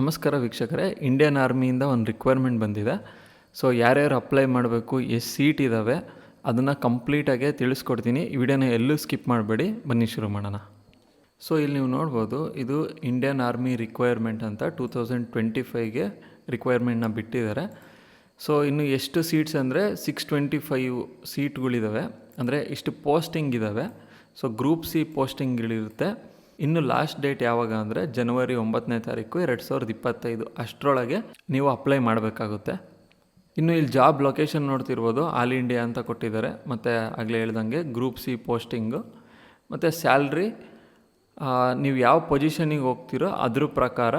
ನಮಸ್ಕಾರ ವೀಕ್ಷಕರೇ ಇಂಡಿಯನ್ ಆರ್ಮಿಯಿಂದ ಒಂದು ರಿಕ್ವೈರ್ಮೆಂಟ್ ಬಂದಿದೆ. ಸೊ ಯಾರ್ಯಾರು ಅಪ್ಲೈ ಮಾಡಬೇಕು, ಎಷ್ಟು ಸೀಟ್ ಇದ್ದಾವೆ ಅದನ್ನು ಕಂಪ್ಲೀಟಾಗಿ ತಿಳಿಸ್ಕೊಡ್ತೀನಿ. ಈ ವಿಡಿಯೋನ ಎಲ್ಲೂ ಸ್ಕಿಪ್ ಮಾಡಬೇಡಿ. ಬನ್ನಿ ಶುರು ಮಾಡೋಣ. ಸೊ ಇಲ್ಲಿ ನೀವು ನೋಡ್ಬೋದು, ಇದು ಇಂಡಿಯನ್ ಆರ್ಮಿ ರಿಕ್ವೈರ್ಮೆಂಟ್ ಅಂತ ಟೂ ತೌಸಂಡ್ ಟ್ವೆಂಟಿ ಫೈವ್ಗೆ ರಿಕ್ವೈರ್ಮೆಂಟ್ನ ಬಿಟ್ಟಿದ್ದಾರೆ. ಸೊ ಇನ್ನು ಎಷ್ಟು ಸೀಟ್ಸ್ ಅಂದರೆ ಸಿಕ್ಸ್ ಟ್ವೆಂಟಿ ಫೈವ್ ಸೀಟ್ಗಳಿದ್ದಾವೆ ಅಂದರೆ ಇಷ್ಟು ಪೋಸ್ಟಿಂಗ್ ಇದ್ದಾವೆ ಸೊ ಗ್ರೂಪ್ ಸಿ ಪೋಸ್ಟಿಂಗ್ಗಳಿರುತ್ತೆ ಇನ್ನು ಲಾಸ್ಟ್ ಡೇಟ್ ಯಾವಾಗ ಅಂದರೆ ಜನವರಿ ಒಂಬತ್ತನೇ ತಾರೀಕು ಎರಡು ಸಾವಿರದ ಇಪ್ಪತ್ತೈದು. ಅಷ್ಟರೊಳಗೆ ನೀವು ಅಪ್ಲೈ ಮಾಡಬೇಕಾಗುತ್ತೆ. ಇನ್ನು ಇಲ್ಲಿ ಜಾಬ್ ಲೊಕೇಶನ್ ನೋಡ್ತಿರ್ಬೋದು ಆಲ್ ಇಂಡಿಯಾ ಅಂತ ಕೊಟ್ಟಿದ್ದಾರೆ. ಮತ್ತು ಆಗಲೇ ಹೇಳ್ದಂಗೆ ಗ್ರೂಪ್ ಸಿ ಪೋಸ್ಟಿಂಗು ಮತ್ತು ಸ್ಯಾಲ್ರಿ ನೀವು ಯಾವ ಪೊಸಿಷನಿಗೆ ಹೋಗ್ತಿರೋ ಅದ್ರ ಪ್ರಕಾರ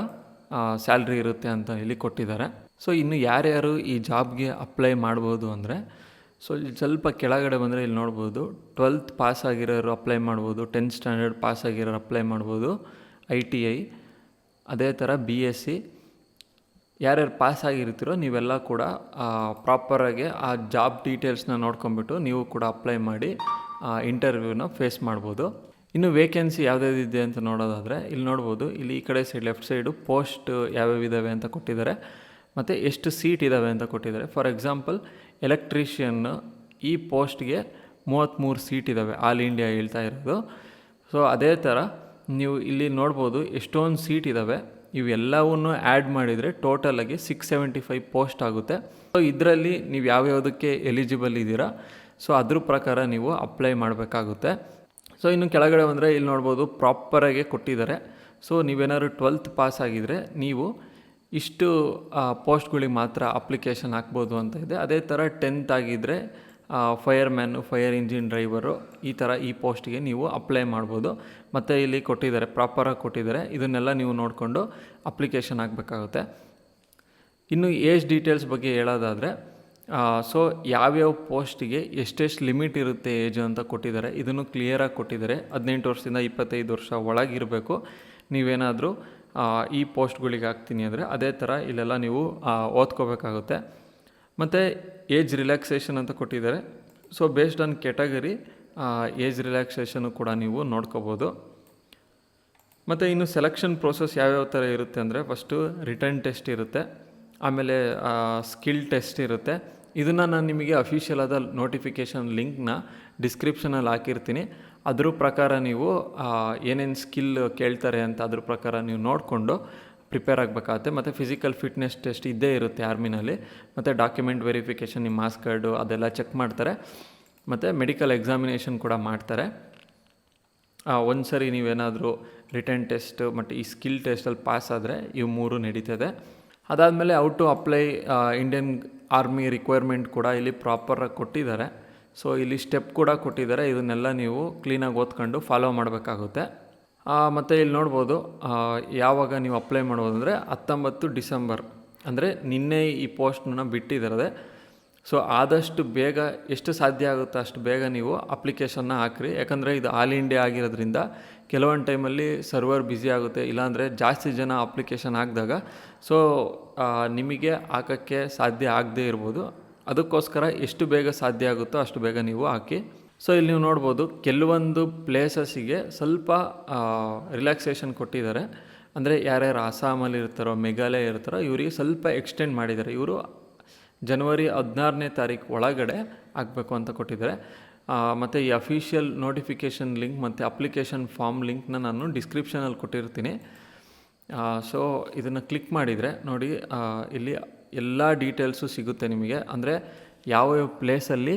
ಸ್ಯಾಲ್ರಿ ಇರುತ್ತೆ ಅಂತ ಹೇಳಿ ಕೊಟ್ಟಿದ್ದಾರೆ. ಸೊ ಇನ್ನು ಯಾರ್ಯಾರು ಈ ಜಾಬ್ಗೆ ಅಪ್ಲೈ ಮಾಡ್ಬೋದು ಅಂದರೆ ಸೊ ಇಲ್ಲಿ ಸ್ವಲ್ಪ ಕೆಳಗಡೆ ಬಂದರೆ ಇಲ್ಲಿ ನೋಡ್ಬೋದು. ಟ್ವೆಲ್ತ್ ಪಾಸ್ ಆಗಿರೋರು ಅಪ್ಲೈ ಮಾಡ್ಬೋದು. ಟೆಂತ್ ಸ್ಟ್ಯಾಂಡರ್ಡ್ ಪಾಸ್ ಆಗಿರೋರು ಅಪ್ಲೈ ಮಾಡ್ಬೋದು. ಐ ಟಿ ಐ ಅದೇ ಥರ ಬಿ ಎಸ್ ಸಿ ಯಾರ್ಯಾರು ಪಾಸ್ ಆಗಿರ್ತೀರೋ ನೀವೆಲ್ಲ ಕೂಡ ಪ್ರಾಪರಾಗಿ ಆ ಜಾಬ್ ಡೀಟೇಲ್ಸ್ನ ನೋಡ್ಕೊಂಬಿಟ್ಟು ನೀವು ಕೂಡ ಅಪ್ಲೈ ಮಾಡಿ ಇಂಟರ್ವ್ಯೂನ ಫೇಸ್ ಮಾಡ್ಬೋದು. ಇನ್ನು ವೇಕೆನ್ಸಿ ಇದೆ ಅಂತ ನೋಡೋದಾದರೆ, ಇಲ್ಲಿ ನೋಡ್ಬೋದು. ಇಲ್ಲಿ ಈ ಕಡೆ ಸೈಡ್ ಲೆಫ್ಟ್ ಸೈಡು ಪೋಸ್ಟ್ ಯಾವ್ಯಾವ ಇದ್ದಾವೆ ಅಂತ ಕೊಟ್ಟಿದ್ದಾರೆ. ಮತ್ತು ಎಷ್ಟು ಸೀಟ್ ಇದ್ದಾವೆ ಅಂತ ಕೊಟ್ಟಿದ್ದಾರೆ. ಫಾರ್ ಎಕ್ಸಾಂಪಲ್ ಎಲೆಕ್ಟ್ರಿಷಿಯನ್ ಈ ಪೋಸ್ಟ್ಗೆ ಮೂವತ್ತ್ಮೂರು ಸೀಟ್ ಇದ್ದಾವೆ ಆಲ್ ಇಂಡಿಯಾ ಹೇಳ್ತಾ ಇರೋದು. ಸೊ ಅದೇ ಥರ ನೀವು ಇಲ್ಲಿ ನೋಡ್ಬೋದು ಎಷ್ಟೊಂದು ಸೀಟ್ ಇದ್ದಾವೆ ಇವೆಲ್ಲವನ್ನು ಆ್ಯಡ್ ಮಾಡಿದರೆ ಟೋಟಲಾಗಿ ಸಿಕ್ಸ್ ಸೆವೆಂಟಿ ಫೈವ್ ಪೋಸ್ಟ್ ಆಗುತ್ತೆ. ಸೊ ಇದರಲ್ಲಿ ನೀವು ಯಾವ್ಯಾವುದಕ್ಕೆ ಎಲಿಜಿಬಲ್ ಇದ್ದೀರಾ? ಸೊ ಅದ್ರ ಪ್ರಕಾರ ನೀವು ಅಪ್ಲೈ ಮಾಡಬೇಕಾಗುತ್ತೆ. ಸೊ ಇನ್ನು ಕೆಳಗಡೆ ಬಂದರೆ ಇಲ್ಲಿ ನೋಡ್ಬೋದು ಪ್ರಾಪರಾಗೆ ಕೊಟ್ಟಿದ್ದಾರೆ. ಸೊ ನೀವೇನಾದ್ರು ಟ್ವೆಲ್ತ್ ಪಾಸ್ ಆಗಿದರೆ ನೀವು ಇಷ್ಟು ಪೋಸ್ಟ್ಗಳಿಗೆ ಮಾತ್ರ ಅಪ್ಲಿಕೇಶನ್ ಹಾಕ್ಬೋದು ಅಂತ ಇದೆ. ಅದೇ ಥರ ಟೆಂತ್ ಆಗಿದ್ದರೆ fireman fire engine driver ಈ ಥರ ಈ ಪೋಸ್ಟ್ಗೆ ನೀವು ಅಪ್ಲೈ ಮಾಡ್ಬೋದು. ಮತ್ತು ಇಲ್ಲಿ ಕೊಟ್ಟಿದ್ದಾರೆ ಪ್ರಾಪರಾಗಿ ಕೊಟ್ಟಿದ್ದಾರೆ. ಇದನ್ನೆಲ್ಲ ನೀವು ನೋಡಿಕೊಂಡು ಅಪ್ಲಿಕೇಶನ್ ಹಾಕಬೇಕಾಗುತ್ತೆ. ಇನ್ನು ಏಜ್ ಡೀಟೇಲ್ಸ್ ಬಗ್ಗೆ ಹೇಳೋದಾದರೆ ಸೊ ಯಾವ್ಯಾವ ಪೋಸ್ಟಿಗೆ ಎಷ್ಟೆಷ್ಟು ಲಿಮಿಟ್ ಇರುತ್ತೆ ಏಜು ಅಂತ ಕೊಟ್ಟಿದ್ದಾರೆ, ಇದನ್ನು ಕ್ಲಿಯರಾಗಿ ಕೊಟ್ಟಿದ್ದಾರೆ. ಹದಿನೆಂಟು ವರ್ಷದಿಂದ ಇಪ್ಪತ್ತೈದು ವರ್ಷ ಒಳಗಿರಬೇಕು. ನೀವೇನಾದರೂ ಈ ಪೋಸ್ಟ್ಗಳಿಗೆ ಹಾಕ್ತೀನಿ ಅಂದರೆ ಅದೇ ಥರ ಇಲ್ಲೆಲ್ಲ ನೀವು ಓದ್ಕೋಬೇಕಾಗುತ್ತೆ. ಮತ್ತು ಏಜ್ ರಿಲ್ಯಾಕ್ಸೇಷನ್ ಅಂತ ಕೊಟ್ಟಿದ್ದಾರೆ. So based on category age relaxation ಕೂಡ ನೀವು ನೋಡ್ಕೋಬೋದು. ಮತ್ತು ಇನ್ನು ಸೆಲೆಕ್ಷನ್ ಪ್ರೋಸೆಸ್ ಯಾವ್ಯಾವ ಥರ ಇರುತ್ತೆ ಅಂದರೆ ಫಸ್ಟು ರಿಟರ್ನ್ ಟೆಸ್ಟ್ ಇರುತ್ತೆ. ಆಮೇಲೆ ಸ್ಕಿಲ್ ಟೆಸ್ಟ್ ಇರುತ್ತೆ. ಇದನ್ನು ನಾನು ನಿಮಗೆ ಅಫಿಷಿಯಲ್ ಆದ ನೋಟಿಫಿಕೇಷನ್ ಲಿಂಕ್ನ ಡಿಸ್ಕ್ರಿಪ್ಷನಲ್ಲಿ ಹಾಕಿರ್ತೀನಿ. ಅದ್ರ ಪ್ರಕಾರ ನೀವು ಏನೇನು ಸ್ಕಿಲ್ ಕೇಳ್ತಾರೆ ಅಂತ ಅದ್ರ ಪ್ರಕಾರ ನೀವು ನೋಡಿಕೊಂಡು ಪ್ರಿಪೇರ್ ಆಗಬೇಕಾಗತ್ತೆ. ಮತ್ತು ಫಿಸಿಕಲ್ ಫಿಟ್ನೆಸ್ ಟೆಸ್ಟ್ ಇದ್ದೇ ಇರುತ್ತೆ ಆರ್ಮಿನಲ್ಲಿ ಮತ್ತು ಡಾಕ್ಯುಮೆಂಟ್ ವೆರಿಫಿಕೇಷನ್ ನಿಮ್ಮ ಮಾಸ್ ಕಾರ್ಡು ಅದೆಲ್ಲ ಚೆಕ್ ಮಾಡ್ತಾರೆ. ಮತ್ತು ಮೆಡಿಕಲ್ ಎಕ್ಸಾಮಿನೇಷನ್ ಕೂಡ ಮಾಡ್ತಾರೆ. ಒಂದು ಸರಿ ನೀವೇನಾದರೂ ರಿಟರ್ನ್ ಟೆಸ್ಟ್ ಮತ್ತು ಈ ಸ್ಕಿಲ್ ಟೆಸ್ಟಲ್ಲಿ ಪಾಸ್ ಆದರೆ ಇವು ಮೂರು ನಡೀತದೆ. ಅದಾದಮೇಲೆ how to apply Indian army requirement ಕೂಡ ಇಲ್ಲಿ ಪ್ರಾಪರಾಗಿ ಕೊಟ್ಟಿದ್ದಾರೆ. ಸೊ ಇಲ್ಲಿ ಸ್ಟೆಪ್ ಕೂಡ ಕೊಟ್ಟಿದ್ದಾರೆ. ಇದನ್ನೆಲ್ಲ ನೀವು ಕ್ಲೀನಾಗಿ ಓದ್ಕೊಂಡು ಫಾಲೋ ಮಾಡಬೇಕಾಗುತ್ತೆ. ಮತ್ತು ಇಲ್ಲಿ ನೋಡ್ಬೋದು ಯಾವಾಗ ನೀವು ಅಪ್ಲೈ ಮಾಡ್ಬೋದು ಅಂದರೆ ಹತ್ತೊಂಬತ್ತು ಡಿಸೆಂಬರ್. ಅಂದರೆ ನಿನ್ನೆ ಈ ಪೋಸ್ಟ್ನ ಬಿಟ್ಟಿದ್ದಾರೆ ಸೊ ಆದಷ್ಟು ಬೇಗ, ಎಷ್ಟು ಸಾಧ್ಯ ಆಗುತ್ತೆ ಅಷ್ಟು ಬೇಗ ನೀವು ಅಪ್ಲಿಕೇಶನ್ನ ಹಾಕ್ರಿ. ಯಾಕಂದರೆ ಇದು ಆಲ್ ಇಂಡಿಯಾ ಆಗಿರೋದ್ರಿಂದ ಕೆಲವೊಂದು ಟೈಮಲ್ಲಿ ಸರ್ವರ್ ಬ್ಯುಸಿ ಆಗುತ್ತೆ. ಇಲ್ಲಾಂದರೆ ಜಾಸ್ತಿ ಜನ ಅಪ್ಲಿಕೇಶನ್ ಹಾಕಿದಾಗ. ಸೊ ನಿಮಗೆ ಹಾಕೋಕ್ಕೆ ಸಾಧ್ಯ ಆಗದೇ ಇರ್ಬೋದು. ಅದಕ್ಕೋಸ್ಕರ ಎಷ್ಟು ಬೇಗ ಸಾಧ್ಯ ಆಗುತ್ತೋ ಅಷ್ಟು ಬೇಗ ನೀವು ಹಾಕಿ. ಸೊ ಇಲ್ಲಿ ನೀವು ನೋಡ್ಬೋದು ಕೆಲವೊಂದು ಪ್ಲೇಸಸ್ಸಿಗೆ ಸ್ವಲ್ಪ ರಿಲ್ಯಾಕ್ಸೇಷನ್ ಕೊಟ್ಟಿದ್ದಾರೆ. ಅಂದರೆ ಯಾರ್ಯಾರು ಅಸ್ಸಾಮಲ್ಲಿ ಇರ್ತಾರೋ, ಮೇಘಾಲಯ ಇರ್ತಾರೋ, ಇವರಿಗೆ ಸ್ವಲ್ಪ ಎಕ್ಸ್ಟೆಂಡ್ ಮಾಡಿದ್ದಾರೆ. ಇವರು ಜನವರಿ ಹದಿನಾರನೇ ತಾರೀಕು ಒಳಗಡೆ ಆಗಬೇಕು ಅಂತ ಕೊಟ್ಟಿದ್ದಾರೆ. ಮತ್ತು ಈ ಅಫಿಷಿಯಲ್ ನೋಟಿಫಿಕೇಷನ್ ಲಿಂಕ್ ಮತ್ತು ಅಪ್ಲಿಕೇಶನ್ ಫಾರ್ಮ್ ಲಿಂಕ್ನ ನಾನು ಡಿಸ್ಕ್ರಿಪ್ಷನಲ್ಲಿ ಕೊಟ್ಟಿರ್ತೀನಿ. ಸೊ ಇದನ್ನು ಕ್ಲಿಕ್ ಮಾಡಿದರೆ ನೋಡಿ ಇಲ್ಲಿ ಎಲ್ಲ ಡೀಟೇಲ್ಸು ಸಿಗುತ್ತೆ ನಿಮಗೆ. ಅಂದರೆ ಯಾವ್ಯಾವ ಪ್ಲೇಸಲ್ಲಿ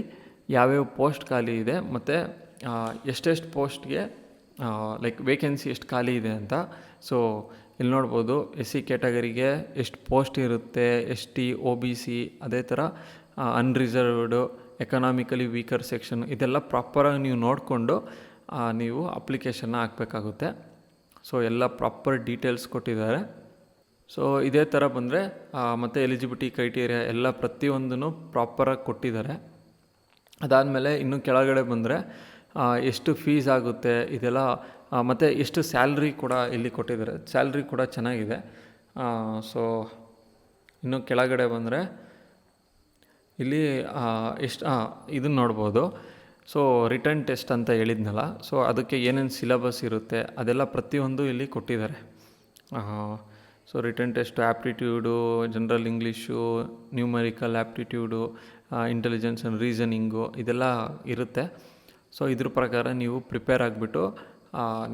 ಯಾವ್ಯಾವ ಪೋಸ್ಟ್ ಖಾಲಿ ಇದೆ ಮತ್ತು ಎಷ್ಟೆಷ್ಟು ಪೋಸ್ಟ್ಗೆ ಲೈಕ್ ವೇಕೆನ್ಸಿ ಎಷ್ಟು ಖಾಲಿ ಇದೆ ಅಂತ. ಸೊ ಇಲ್ಲಿ ನೋಡ್ಬೋದು ಎಸ್ ಸಿ ಕ್ಯಾಟಗರಿಗೆ ಎಷ್ಟು ಪೋಸ್ಟ್ ಇರುತ್ತೆ S T O B C ಅದೇ ಥರ ಅನ್ರಿಸರ್ವ್ಡು ಎಕನಾಮಿಕಲಿ ವೀಕರ್ ಸೆಕ್ಷನ್ ಇದೆಲ್ಲ ಪ್ರಾಪರಾಗಿ ನೀವು ನೋಡಿಕೊಂಡು ನೀವು ಅಪ್ಲಿಕೇಶನ್ನ ಹಾಕಬೇಕಾಗುತ್ತೆ. ಸೊ ಎಲ್ಲ ಪ್ರಾಪರ್ ಡೀಟೇಲ್ಸ್ ಕೊಟ್ಟಿದ್ದಾರೆ. ಸೊ ಇದೇ ಥರ ಬಂದರೆ ಮತ್ತು ಎಲಿಜಿಬಿಲಿಟಿ ಕ್ರೈಟೀರಿಯಾ ಎಲ್ಲ ಪ್ರತಿಯೊಂದನ್ನು ಪ್ರಾಪರಾಗಿ ಕೊಟ್ಟಿದ್ದಾರೆ. ಅದಾದಮೇಲೆ ಇನ್ನು ಕೆಳಗಡೆ ಬಂದರೆ ಎಷ್ಟು ಫೀಸ್ ಆಗುತ್ತೆ ಇದೆಲ್ಲ ಮತ್ತು ಎಷ್ಟು ಸ್ಯಾಲ್ರಿ ಕೂಡ ಇಲ್ಲಿ ಕೊಟ್ಟಿದ್ದಾರೆ. ಸ್ಯಾಲ್ರಿ ಕೂಡ ಚೆನ್ನಾಗಿದೆ. ಸೊ ಇನ್ನು ಕೆಳಗಡೆ ಬಂದರೆ, ಇಲ್ಲಿ ಎಷ್ಟು ಇದನ್ನು ನೋಡ್ಬೋದು. ಸೊ ರಿಟರ್ನ್ ಟೆಸ್ಟ್ ಅಂತ ಹೇಳಿದ್ನಲ್ಲ ಸೊ ಅದಕ್ಕೆ ಏನೇನು ಸಿಲಬಸ್ ಇರುತ್ತೆ ಅದೆಲ್ಲ ಪ್ರತಿಯೊಂದು ಇಲ್ಲಿ ಕೊಟ್ಟಿದ್ದಾರೆ. So written test aptitude general English numerical aptitude intelligence and reasoning ಇದೆಲ್ಲ ಇರುತ್ತೆ. ಸೊ ಇದ್ರ ಪ್ರಕಾರ ನೀವು ಪ್ರಿಪೇರ್ ಆಗಿಬಿಟ್ಟು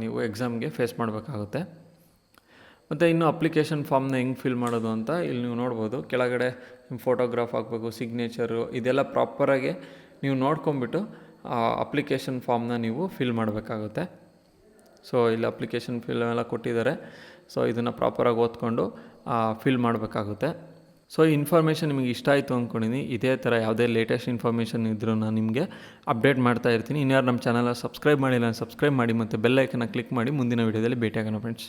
ನೀವು ಎಕ್ಸಾಮ್ಗೆ ಫೇಸ್ ಮಾಡಬೇಕಾಗುತ್ತೆ. ಮತ್ತು ಇನ್ನು ಅಪ್ಲಿಕೇಶನ್ ಫಾರ್ಮ್ನ ಹೆಂಗೆ ಫಿಲ್ ಮಾಡೋದು ಅಂತ ಇಲ್ಲಿ ನೀವು ನೋಡ್ಬೋದು. ಕೆಳಗಡೆ ಫೋಟೋಗ್ರಾಫ್ ಹಾಕಬೇಕು ಸಿಗ್ನೇಚರು ಇದೆಲ್ಲ ಪ್ರಾಪರಾಗಿ ನೀವು ನೋಡ್ಕೊಂಬಿಟ್ಟು ಅಪ್ಲಿಕೇಶನ್ ಫಾರ್ಮ್ನ ನೀವು ಫಿಲ್ ಮಾಡಬೇಕಾಗುತ್ತೆ. ಸೊ ಇಲ್ಲಿ ಅಪ್ಲಿಕೇಶನ್ ಫಿಲ್ ಎಲ್ಲ ಕೊಟ್ಟಿದ್ದಾರೆ. ಸೊ ಇದನ್ನು ಪ್ರಾಪರಾಗಿ ಓದ್ಕೊಂಡು ಫಿಲ್ ಮಾಡಬೇಕಾಗುತ್ತೆ. ಸೊ ಈ ಇನ್ಫಾರ್ಮೇಷನ್ ನಿಮಗೆ ಇಷ್ಟ ಆಯಿತು ಅಂದ್ಕೊಂಡಿನಿ ಇದೇ ಥರ ಯಾವುದೇ ಲೇಟೆಸ್ಟ್ ಇನ್ಫಾರ್ಮೇಷನ್ ಇದ್ದರೂ ನಾನು ನಿಮಗೆ ಅಪ್ಡೇಟ್ ಮಾಡ್ತಾ ಇರ್ತೀನಿ. ಇನ್ಯಾರು ನಮ್ಮ ಚಾನಲ್ನ ಸಬ್ಸ್ಕ್ರೈಬ್ ಮಾಡಿಲ್ಲ ಸಬ್ಸ್ಕ್ರೈಬ್ ಮಾಡಿ ಮತ್ತು ಬೆಲ್ ಐಕನ್ನ ಕ್ಲಿಕ್ ಮಾಡಿ ಮುಂದಿನ ವೀಡಿಯೋದಲ್ಲಿ ಭೇಟಿಯಾಗೋಣ ಫ್ರೆಂಡ್ಸ್